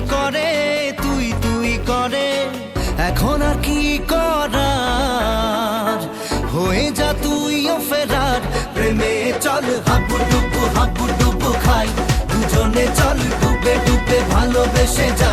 করে, তুই তুই করে। এখন আর কি করার? হয়ে যা তুইও ফেরার। প্রেমে চল, হাবুডুবু হাবুডুবু খাই। দুজনে চল, ডুবে ডুবে ভালোবেসে যা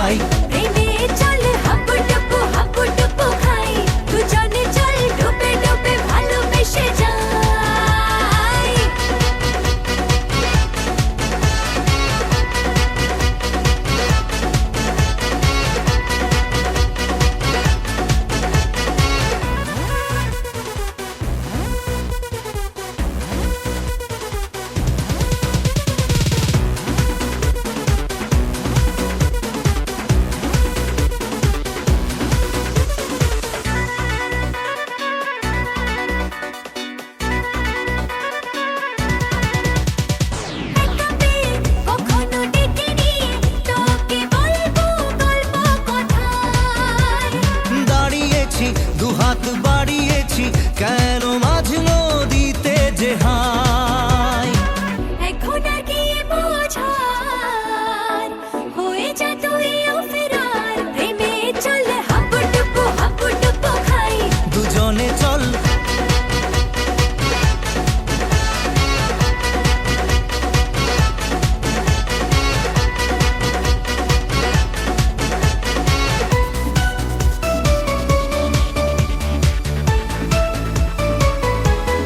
দু হাত বাড়িয়েছি কেন মা